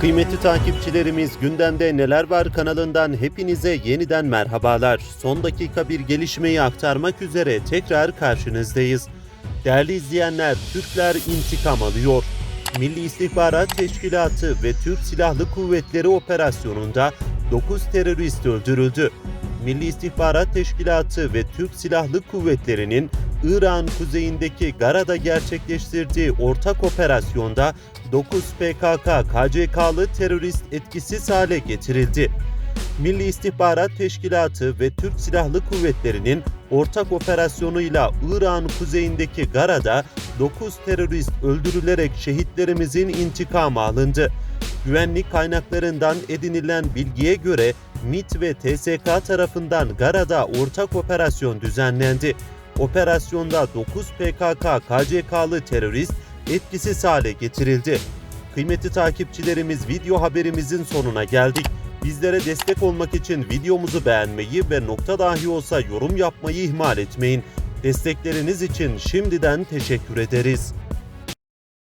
Kıymetli takipçilerimiz gündemde neler var kanalından hepinize yeniden merhabalar. Son dakika bir gelişmeyi aktarmak üzere tekrar karşınızdayız. Değerli izleyenler, Türkler intikam alıyor. Milli İstihbarat Teşkilatı ve Türk Silahlı Kuvvetleri operasyonunda 9 terörist öldürüldü. Milli İstihbarat Teşkilatı ve Türk Silahlı Kuvvetleri'nin İran kuzeyindeki Gara'da gerçekleştirdiği ortak operasyonda 9 PKK KCK'lı terörist etkisiz hale getirildi. Milli İstihbarat Teşkilatı ve Türk Silahlı Kuvvetleri'nin ortak operasyonuyla İran kuzeyindeki Gara'da 9 terörist öldürülerek şehitlerimizin intikamı alındı. Güvenlik kaynaklarından edinilen bilgiye göre MİT ve TSK tarafından Gara'da ortak operasyon düzenlendi. Operasyonda 9 PKK KCK'lı terörist etkisiz hale getirildi. Kıymetli takipçilerimiz video haberimizin sonuna geldik. Bizlere destek olmak için videomuzu beğenmeyi ve nokta dahi olsa yorum yapmayı ihmal etmeyin. Destekleriniz için şimdiden teşekkür ederiz.